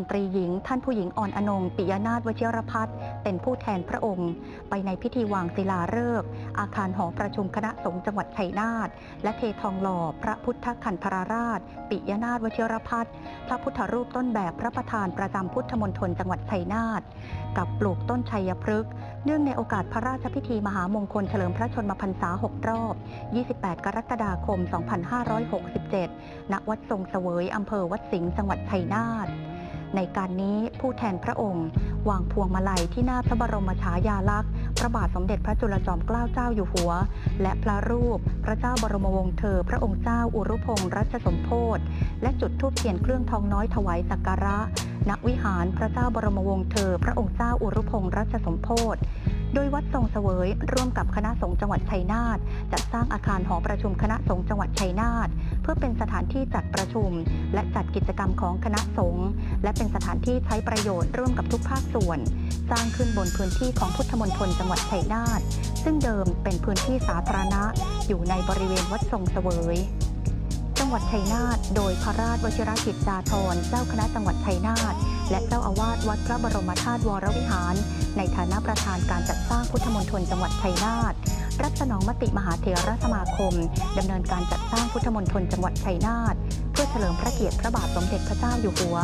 ลตรีหญิง ท่านผู้หญิงอ่อนอนงปิยนาถวชิรพัฒน์เป็นผู้แทนพระองค์ ไปในพิธีวางศิลาฤกษ์อาคารหอประชุมคณะสงฆ์จังหวัดชัยนาทและเททองหล่อพระพุทธคันธราราช ปิยนาถวชิรพัฒน์พระพุทธรูปต้นแบบพระประธานประจำพุทธมณฑลจังหวัดชัยนาทกับปลูกต้นชัยพฤกษ์เนื่องในโอกาสพระราชพิธีมหามงคลเฉลิมพระชนมพรรษา 6 รอบ 28 กรกฎาคม 2567 ณ วัดทรงเสวย อำเภอวัดสิงห์ จังหวัดชัยนาท ในการนี้ผู้แทนพระองค์ วางพวงมาลัยที่หน้าพระบรมฉายาลักษณ์ พระบาทสมเด็จพระจุลจอมเกล้าเจ้าอยู่หัว และพระรูปพระเจ้าบรมวงศ์เธอ พระองค์เจ้าอุรุพงศ์รัชสมโพธิและจุดธูปเทียนเครื่องทองน้อยถวายสักการะ ณวิหารพระเจ้าบรมวงศ์เธอ พระองค์เจ้าอุรุพงศ์รัชสมโพธิ โดยวัดทรงเสวย ร่วมกับคณะสงฆ์จังหวัดชัยนาทจัดสร้างอาคารหอประชุมคณะสงฆ์จังหวัดชัยนาทเพื่อเป็นสถานที่จัดประชุม และจัดกิจกรรมของคณะสงฆ์และเป็นสถานที่ใช้ประโยชน์ร่วมกับทุกภาคส่วน สร้างขึ้นบนพื้นที่ของพุทธมณฑลจังหวัดชัยนาทซึ่งเดิมเป็นพื้นที่สาธารณะ อยู่ในบริเวณวัดทรงเสวย วัดชัยนาทโดยพระราชวชิรกิจจาธรเจ้าคณะจังหวัดชัยนาทและเจ้าอาวาสวัดพระบรมธาตุวรวิหาร ในฐานะประธานการจัดสร้างพุทธมณฑลจังหวัดชัยนาทรับสนองมติมหาเถรสมาคมดำเนินการจัดสร้างพุทธมณฑลจังหวัดชัยนาทเพื่อเฉลิมพระเกียรติพระบาทสมเด็จพระเจ้าอยู่หัว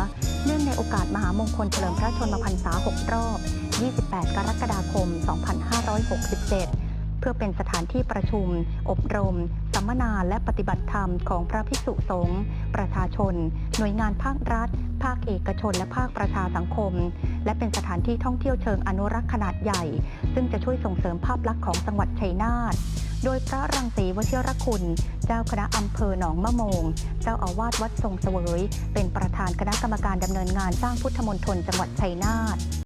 เนื่องในโอกาสมหามงคลเฉลิมพระชนมพรรษา 6 รอบ 28 กรกฎาคม 2567 เพื่อเป็นสถานที่ประชุม อบรม มมนาและปฏิบัติธรรมของพระภิกษุสงฆ์ประชาชน หน่วยงานภาครัฐ ภาคเอกชน และภาคประชาสังคม และเป็นสถานที่ท่องเที่ยวเชิงอนุรักษ์ขนาดใหญ่ ซึ่งจะช่วยส่งเสริมภาพลักษณ์ของจังหวัดชัยนาทโดยพระรังสีวชิรคุณ เจ้าคณะอำเภอหนองมะโมง เจ้าอาวาสวัดทรงเสวย เป็นประธานคณะกรรมการดำเนินงานสร้างพุทธมณฑลจังหวัดชัยนาท